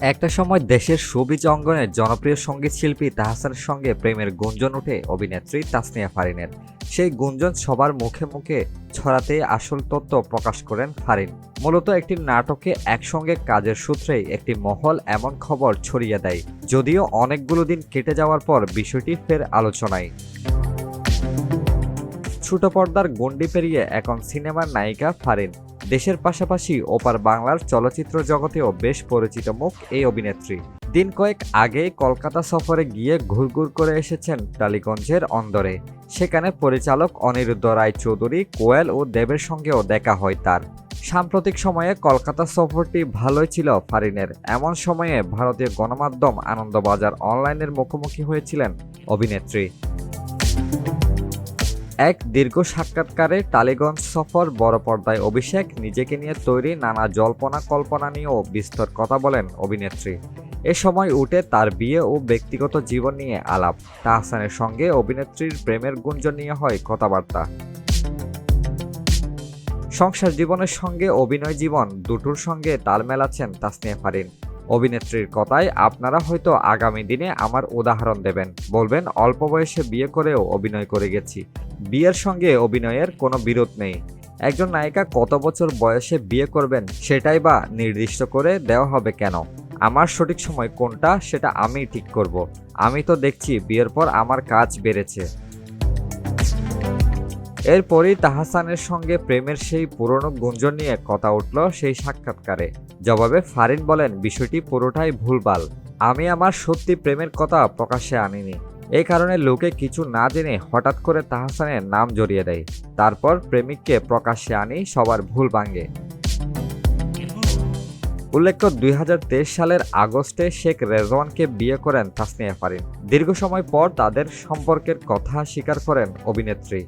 একটা সময় দেশের সবিজ অঙ্গনের জনপ্রিয় সংগীত শিল্পী তাহসানের সঙ্গে প্রেমের গুঞ্জন ওঠে অভিনেত্রী তাসনিয়া ফারিনের। সেই গুঞ্জন সবার মুখে মুখে ছড়াতে আসল তথ্য প্রকাশ করেন ফারিন। মূলত একটি নাটকে একসঙ্গে কাজের সূত্রেই একটি মহল এমন খবর ছড়িয়ে দেয়, যদিও অনেকগুলো দিন কেটে যাওয়ার পর বিষয়টি ফের আলোচনায়। ছোট পর্দার গণ্ডি পেরিয়ে এখন সিনেমার নায়িকা ফারিন। দেশের পাশাপাশি ওপার বাংলার চলচ্চিত্র জগতেও বেশ পরিচিত মুখ এই অভিনেত্রী। দিন কয়েক আগে কলকাতা সফরে গিয়ে ঘুরঘুর করে এসেছেন টালিগঞ্জের অন্দরে। সেখানে পরিচালক অনিরুদ্ধ রায় চৌধুরী কোয়েল ও দেবের সঙ্গেও দেখা হয় তার। সাম্প্রতিক সময়ে কলকাতা সফরটি ভালোই ছিল ফারিনের। এমন সময়ে ভারতীয় গণমাধ্যম আনন্দবাজার অনলাইনের মুখোমুখি হয়েছিলেন অভিনেত্রী। এক দীর্ঘ সাক্ষাৎকারে টালিগঞ্জ সফর, বড় পর্দায় অভিষেক, নিজেকে নিয়ে তৈরি নানা জল্পনা, কল্পনা নিয়েও বিস্তর কথা বলেন অভিনেত্রী। এ সময় উঠে তার বিয়ে ও ব্যক্তিগত জীবন নিয়ে আলাপ। তাহসানের সঙ্গে অভিনেত্রীর প্রেমের গুঞ্জন নিয়ে হয় কথাবার্তা। সংসার জীবনের সঙ্গে অভিনয় জীবন দুটোর সঙ্গে তাল মেলাচ্ছেন তাসনিয়া ফারিন। অভিনেত্রীর কথায়, আপনারা হয়তো আগামী দিনে আমার উদাহরণ দেবেন। বলবেন, অল্প বয়সে বিয়ে করেও অভিনয় করে গেছি। বিয়ের সঙ্গে অভিনয়ের কোনো বিরোধ নেই। একজন নায়িকা কত বছর বয়সে বিয়ে করবেন সেটাই বা নির্দিষ্ট করে দেওয়া হবে কেন? আমার সঠিক সময় কোনটা সেটা আমি ঠিক করব। আমি তো দেখছি বিয়ের পর আমার কাজ বেড়েছে। এরপরই তাহাসানের সঙ্গে প্রেমের সেই পুরনো গুঞ্জন নিয়ে কথা উঠল সেই সাক্ষাৎকারে। জবাবে ফারিন বলেন, বিষয়টি পুরোটাই ভুলভাল। আমি আমার সত্যি প্রেমের কথা প্রকাশ্যে আনিনি। এই কারণে লোকে কিছু না জেনে হঠাৎ করে তাহসানের নাম জড়িয়ে দেয়। তারপর প্রেমিককে প্রকাশ্যে আনি সবার ভুল ভাঙে। উল্লেখ্য, দুই হাজার তেইশ সালের আগস্টে শেখ রেজওয়ানকে বিয়ে করেন তাসনিয়া ফারিন। দীর্ঘ সময় পর তাদের সম্পর্কের কথা স্বীকার করেন অভিনেত্রী।